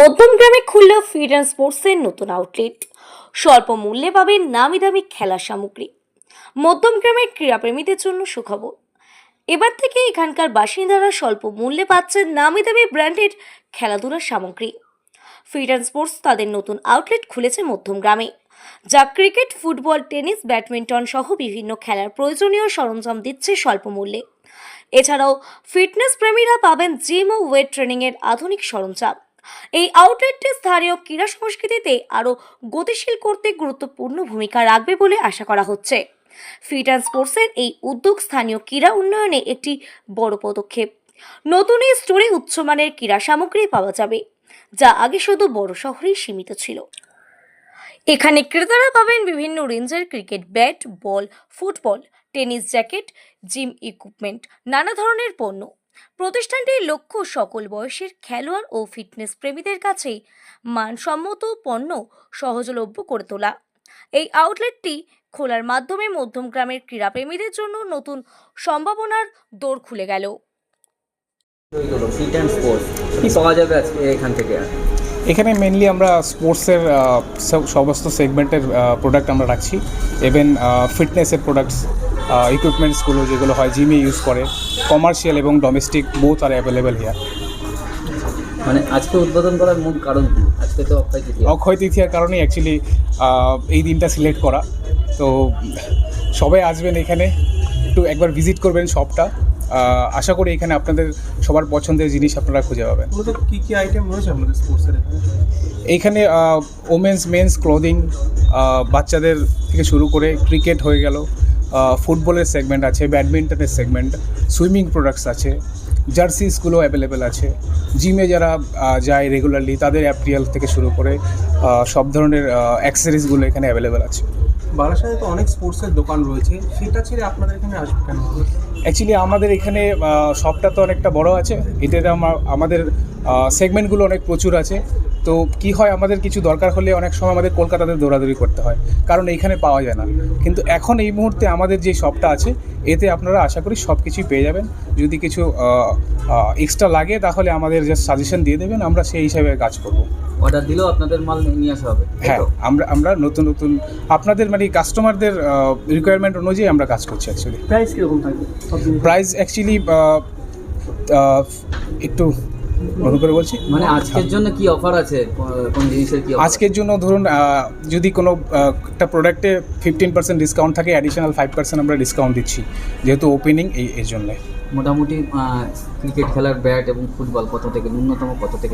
মধ্যমগ্রামে খুলল feed and স্পোর্টসের নতুন আউটলেট। স্বল্প মূল্যে পাবেন নামি দামি খেলার সামগ্রী মধ্যমগ্রামের ক্রীড়াপ্রেমীদের জন্য সুখবর। এবার থেকে এখানকার বাসিন্দারা স্বল্প মূল্যে পাচ্ছেন নামি দামি ব্র্যান্ডেড খেলাধুলার সামগ্রী। ফিড অ্যান্ড স্পোর্টস তাদের নতুন আউটলেট খুলেছে মধ্যমগ্রামে যা ক্রিকেট, ফুটবল, টেনিস, ব্যাডমিন্টন সহ বিভিন্ন খেলার প্রয়োজনীয় সরঞ্জাম দিচ্ছে স্বল্প মূল্যে। এছাড়াও ফিটনেস প্রেমীরা পাবেন জিম ও ওয়েট ট্রেনিংয়ের আধুনিক সরঞ্জাম। এই আউটলেটটি স্থানীয় ক্রীড়া সংস্কৃতিতে আরও গতিশীল করতে গুরুত্বপূর্ণ ভূমিকা রাখবে বলে আশা করা হচ্ছে। ফিট অ্যান্ড স্পোর্টসের এই উদ্যোগ স্থানীয় ক্রীড়া উন্নয়নে একটি বড় পদক্ষেপ। নতুন এই স্টোরে উচ্চমানের ক্রীড়া সামগ্রী পাওয়া যাবে, যা আগে শুধু বড় শহরেই সীমিত ছিল। এখানে ক্রেতারা পাবেন বিভিন্ন রেঞ্জের cricket bat, ball, football, tennis jacket, gym equipment, নানা ধরনের পণ্য। প্রতিষ্ঠানটির লক্ষ্য সকল বয়সের খেলোয়াড় ও ফিটনেস প্রেমীদের কাছেই মানসম্মত পণ্য সহজলভ্য করে তোলা। এই আউটলেটটি খোলার মাধ্যমে মধ্যম মধ্যমগ্রামের ক্রীড়াপ্রেমীদের জন্য নতুন সম্ভাবনার দোর খুলে গেল। ফিট অ্যান্ড স্পোর্টস কি পাওয়া যাবে এখান থেকে? এখানে মেনলি আমরা স্পোর্টসের সমস্ত সেগমেন্টের প্রোডাক্ট আমরা রাখছি। ইভেন ফিটনেসের প্রোডাক্টস ইকুইপমেন্টসগুলো যেগুলো হয় জিমে ইউজ করে। কমার্শিয়াল এবং domestic both are available here মানে আজকে উদ্বোধন করার মূল কারণ আজকে তো অক্ষয় তৃতীয়া। অক্ষয় তৃতীয়ার কারণেই অ্যাকচুয়ালি এই দিনটা সিলেক্ট করা। তো সবাই আসবেন এখানে। একটু একবার ভিজিট করবেন শপটা আশা করি এখানে আপনাদের সবার পছন্দের জিনিস আপনারা খুঁজে পাবেন। কী কি কি আইটেম রয়েছে আমাদের স্পোর্টসের এখানে? এইখানে ওমেন্স মেন্স ক্লোদিং বাচ্চাদের থেকে শুরু করে ক্রিকেট হয়ে গেল। ফুটবলের সেগমেন্ট আছে ব্যাডমিন্টনের সেগমেন্ট সুইমিং প্রোডাক্টস আছে জার্সিসগুলো অ্যাভেলেবেল আছে। জিমে যারা যায় রেগুলারলি তাদের অ্যাপ্রিয়াল থেকে শুরু করে সব ধরনের অ্যাক্সেসরিজগুলো এখানে অ্যাভেলেবেল আছে। বারাসাতে তো অনেক স্পোর্টসের দোকান রয়েছে। সেটা ছেড়ে আপনাদের এখানে আসবে কেন? অ্যাকচুয়ালি আমাদের এখানে শপটা তো অনেকটা বড় আছে। এটাতে আমাদের সেগমেন্টগুলো অনেক প্রচুর আছে। তো কি হয় আমাদের কিছু দরকার হলে অনেক সময় আমাদের কলকাতাতে দৌড়াদৌড়ি করতে হয় কারণ এইখানে পাওয়া যায় না। কিন্তু এখন এই মুহূর্তে আমাদের যে শপটা আছে এতে আপনারা আশা করি সব কিছুই পেয়ে যাবেন। যদি কিছু এক্সট্রা লাগে তাহলে আমাদের জাস্ট সাজেশন দিয়ে দেবেন আমরা সেই হিসাবে কাজ করব। অর্ডার দিলেও আপনাদের মাল নিয়ে আসা হবে হ্যাঁ আমরা আমরা নতুন নতুন আপনাদের মানে কাস্টমারদের রিকোয়ারমেন্ট অনুযায়ী আমরা কাজ করছি অ্যাকচুয়ালি প্রাইস কীরকম থাকবে? প্রাইস অ্যাকচুয়ালি একটু নতুন করে বলছি? মানে আজকের জন্য কি অফার আছে? কোন জিনিসের কি আজকের জন্য ধরুন যদি কোনো একটা প্রোডাক্টে ফিফটিন পার্সেন্ট ডিসকাউন্ট থাকে অ্যাডিশনাল ফাইভ পার্সেন্ট আমরা ডিসকাউন্ট দিচ্ছি যেহেতু ওপেনিং এই এর জন্যে। মোটামুটি ক্রিকেট খেলার ব্যাট এবং ফুটবল কত থেকে ন্যূনতম কত থেকে